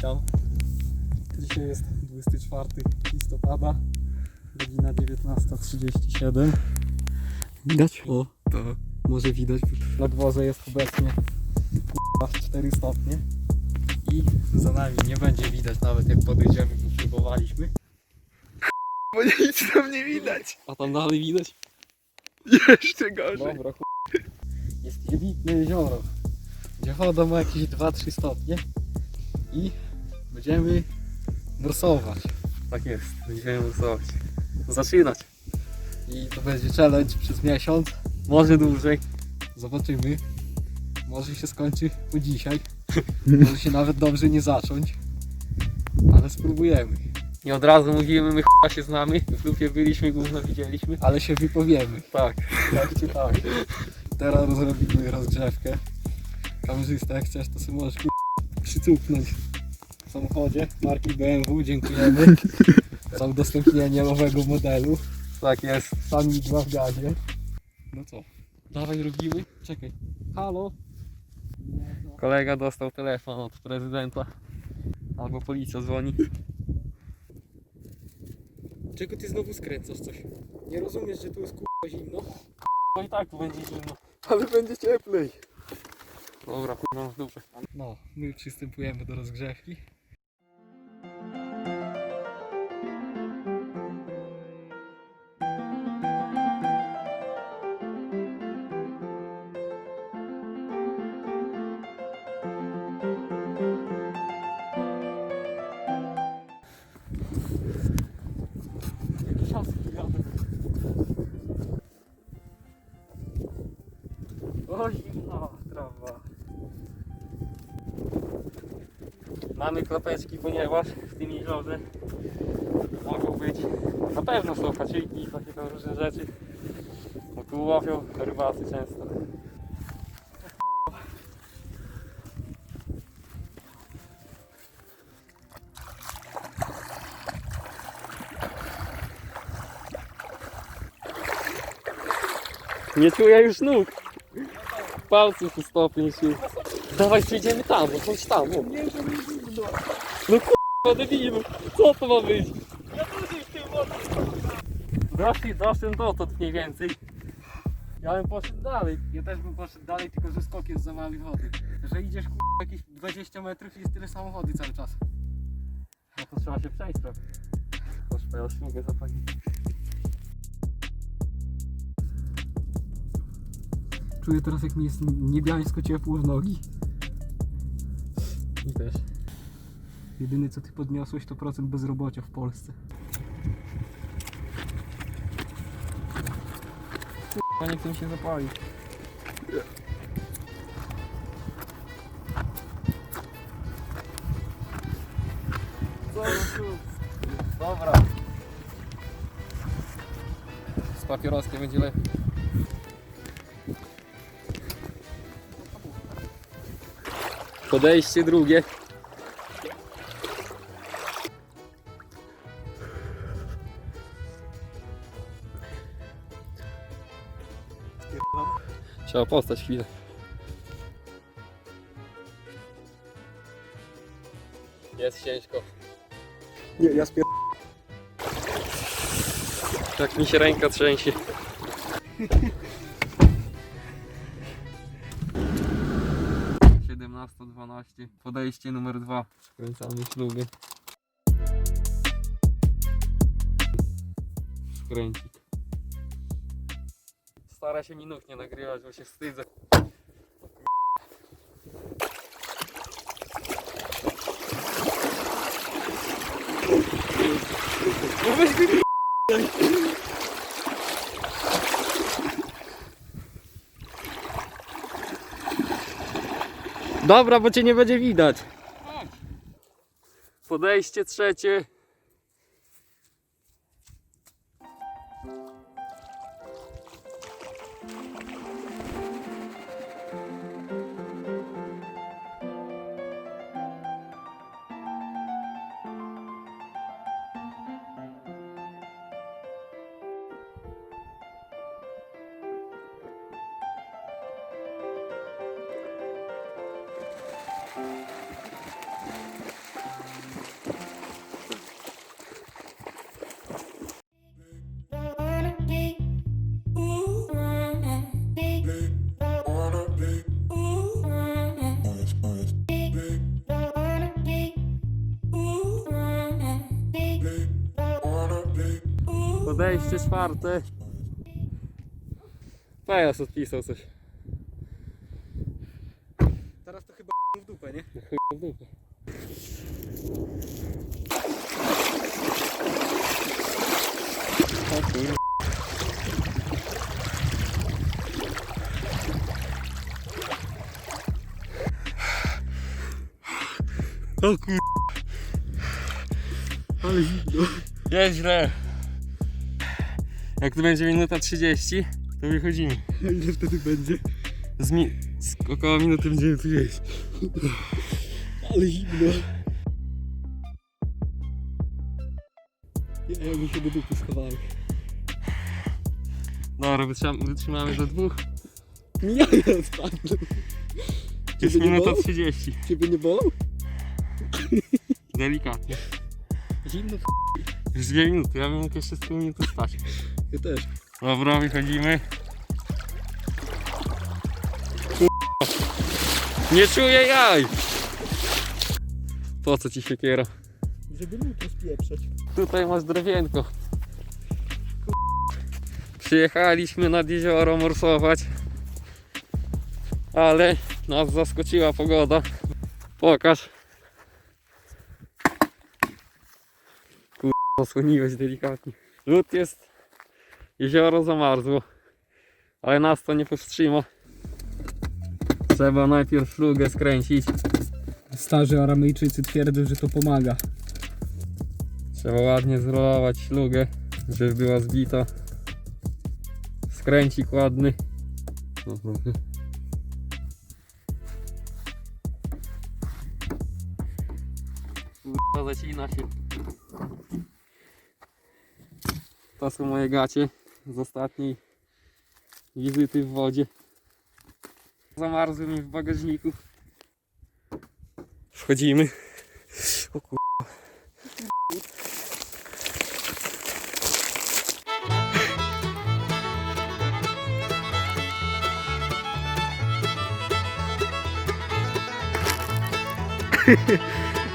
witam. Dzisiaj jest 24 listopada, godzina 19.37. Widać? O, To może widać. Na dworze jest obecnie aż 4 stopnie. I za nami nie będzie widać nawet jak podejdziemy, bo próbowaliśmy. bo nic tam nie widać. A tam dalej widać? Jeszcze gorzej. Dobra, ch... Jest wybitne jezioro, gdzie woda ma jakieś 2-3 stopnie i będziemy morsować. Tak jest, będziemy morsować. Zaczynać. I to będzie challenge przez miesiąc, może dłużej. Zobaczymy. Może się skończy po dzisiaj. Może się nawet dobrze nie zacząć. Ale spróbujemy. Nie od razu mówimy, my ch**a się znamy, w lupie byliśmy, gówno widzieliśmy. Ale się wypowiemy. Tak. Tak czy tak. Teraz rozrobimy rozgrzewkę. Kamerzysta, jak chcesz, to sobie możesz przycupnąć w samochodzie marki BMW. Dziękujemy za udostępnienie nowego modelu. Tak jest. Sami dwa w gazie. No co? Dawaj robimy. Czekaj. Halo? Kolega dostał telefon od prezydenta. Albo policja dzwoni. Czego ty znowu skręcasz coś? Nie rozumiesz, że tu jest kurwa zimno? No i tak tu będzie zimno. Ale będzie cieplej. Dobra, kurwa w dupę. No, my przystępujemy do rozgrzewki. Mamy klapeczki, ponieważ w tym jeziorze mogą być na pewno są haczyki i takie tam różne rzeczy. Bo tu łowią rybacy często. Nie czuję już nóg. Palców u stopy nie czuję. Dawaj przejdziemy tam, chodź tam. o. No kurwa debilu, co to ma być? Doszli, doszedłem dotąd mniej więcej. Ja bym poszedł dalej. Ja też bym poszedł dalej, tylko że skok jest za mały wody. Że idziesz ku... jakieś 20 metrów i jest tyle samochody cały czas. No to trzeba się przejść trochę. Proszę, ja już mogę zapalić. Czuję teraz jak mi jest niebiańsko ciepło w nogi. I też. Jedyny co ty podniosłeś to procent bezrobocia w Polsce. A nie chcę mi się tu? Dobra. Z papieroskiem będzie lepiej. Podejście drugie. Trzeba postać chwilę. Jest ciężko. Nie, ja spier... Tak mi się ręka trzęsie. Siedemnasto dwanaście. Podejście numer dwa. Skręcamy ślubie. Skręcik. Stara się minut nie nagrywać, bo się wstydzę. No weź mi Dobra, bo cię nie będzie widać. Podejście trzecie. Podejście czwarte. Pajas odpisał coś. Teraz to chyba w dupę, nie? Chuj w dupę. O kurwa. O. Ale zimno. Jest źle. Jak to będzie minuta 30, to wychodzimy. A ile wtedy będzie? Z, mi... z około minuty będziemy tu jeść. Ale zimno. Ja, ja bym się do dupy schowałem. Dobra, wytrzyma- wytrzymamy do dwóch. Ja ja. Jest Ciebie nie minuta bolą? 30. Ciebie nie bolą? Delikatnie. Zimno Już dwie minuty, ja bym mógł jeszcze z tyłu minut stać. Ja też. Dobra, wychodzimy. Nie czuję jaj! Po co ci siekiera? Żeby lód rozpieprzeć. Tutaj masz drewienko. Przyjechaliśmy nad jezioro morsować. Ale nas zaskoczyła pogoda. Pokaż. Kurwa, zasłoniłeś delikatnie. Lód jest. Jezioro zamarzło. Ale nas to nie powstrzyma. Trzeba najpierw flugę skręcić. Starzy Aramejczycy twierdzą, że to pomaga. Trzeba ładnie zrolować ślugę, żeby była zbita. Skręcik ładny. Zacina się. To są moje gacie z ostatniej wizyty w wodzie. Zamarzły mi w bagażniku. Wchodzimy. O kur...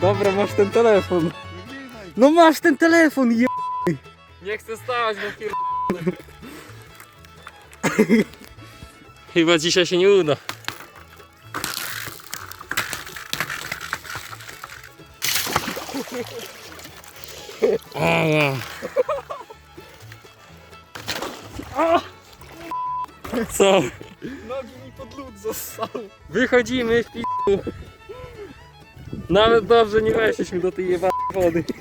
Dobra, masz ten telefon. No masz ten telefon, je... Nie chcę stać, bo pier... Chyba dzisiaj się nie uda. Ała. Co? Nogi mi pod lód został. Wychodzimy w pi***u. Nawet dobrze nie weszliśmy do tej jebanej wody.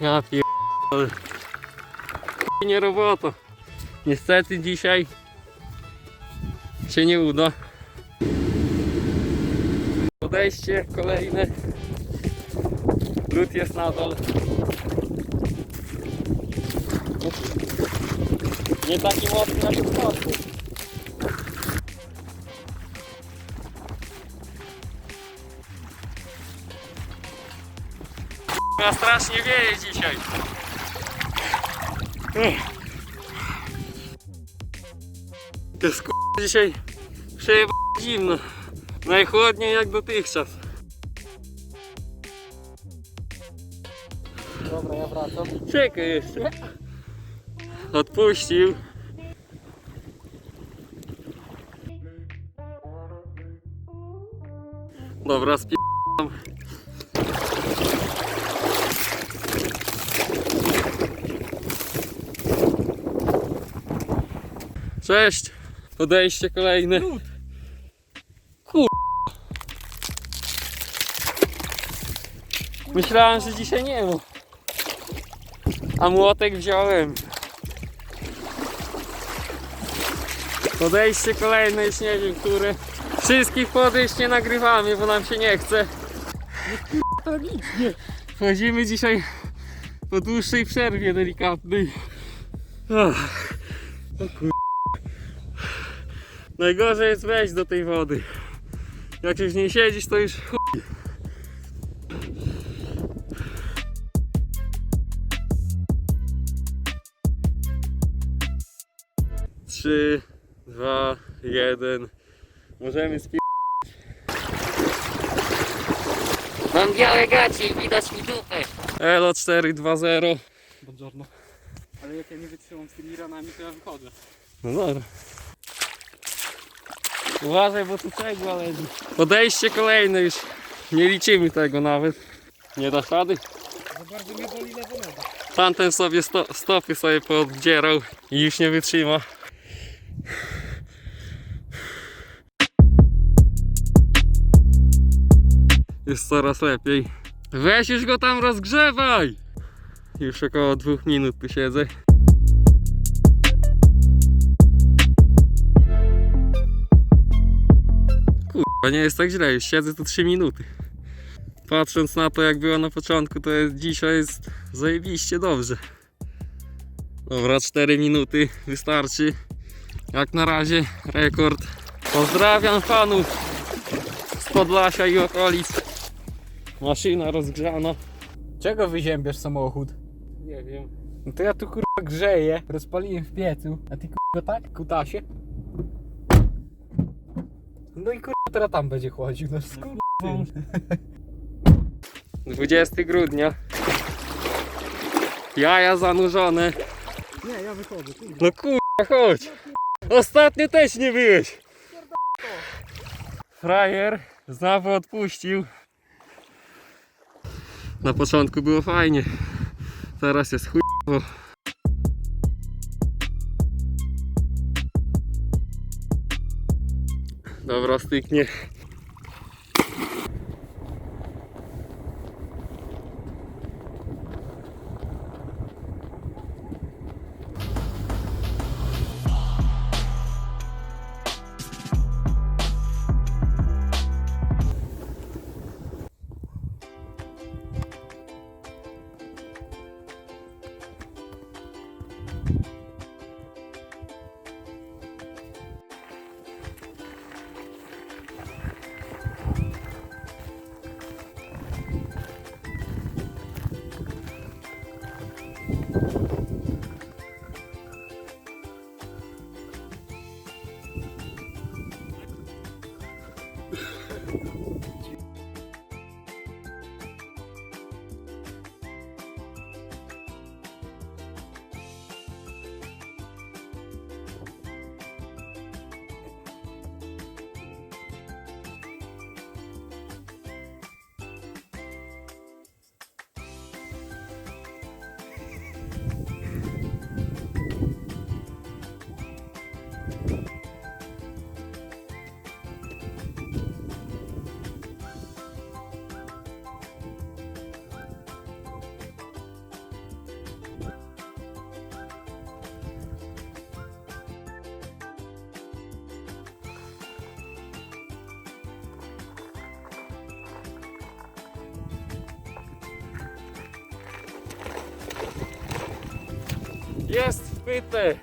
Ja pierdolę. Nie robota. Niestety dzisiaj się nie uda. Podejście kolejne. Lód jest nadal. Nie taki mocny jak ostatnio. Ja strasznie wieje dzisiaj. To jest k***a dzisiaj przejeba zimno. Najchłodniej jak dotychczas. Dobra, ja wracam. Czekaj jeszcze. Odpuścił. Dobra, spie... Cześć! Podejście kolejne. Kur... Myślałem, że dzisiaj nie ma. A młotek wziąłem. Podejście kolejne, już nie wiem które. Wszystkich podejść nie nagrywamy, bo nam się nie chce. Tragicznie. Wchodzimy dzisiaj po dłuższej przerwie delikatnej. Ach, o kur... Najgorzej jest wejść do tej wody. Jak już nie siedzisz, to już chuj. Trzy, dwa, jeden. Możemy spi... Mam białe gacie i widać mi dupę. Elo 420. Buongiorno. Ale jak ja nie wytrzymam z tymi ranami, to ja wychodzę. No dobra. Uważaj, bo tu cegła leży. Podejście kolejne już. Nie liczymy tego nawet. Nie dasz rady? Za bardzo mnie boli lewo noga. Tamten sobie sto, stopy sobie pooddzierał i już nie wytrzyma. Jest coraz lepiej. Weź już go tam rozgrzewaj! Już około dwóch minut tu siedzę. Kurwa, nie jest tak źle, już siedzę tu 3 minuty. Patrząc na to jak było na początku, to jest, dzisiaj jest zajebiście dobrze. Dobra, 4 minuty wystarczy. Jak na razie rekord. Pozdrawiam fanów z Podlasia i okolic. Maszyna rozgrzana. Czego wyziębiasz samochód? Nie wiem. No to ja tu kurwa grzeję, rozpaliłem w piecu, a ty kurwa tak, kutasie? No i kurwa teraz tam będzie chłodził, no skurwa. 20 grudnia. Jaja zanurzone. Nie, ja wychodzę, kurwa. No kurwa, chodź. Ostatnio też nie byłeś. Frajer znowu odpuścił. Na początku było fajnie. Teraz jest chujowo. Dobra, styknie. Jest wpyte.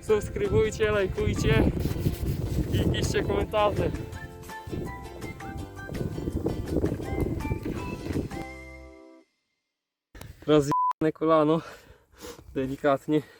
Subskrybujcie, lajkujcie i piszcie komentarze. Rozjebane kolano, delikatnie.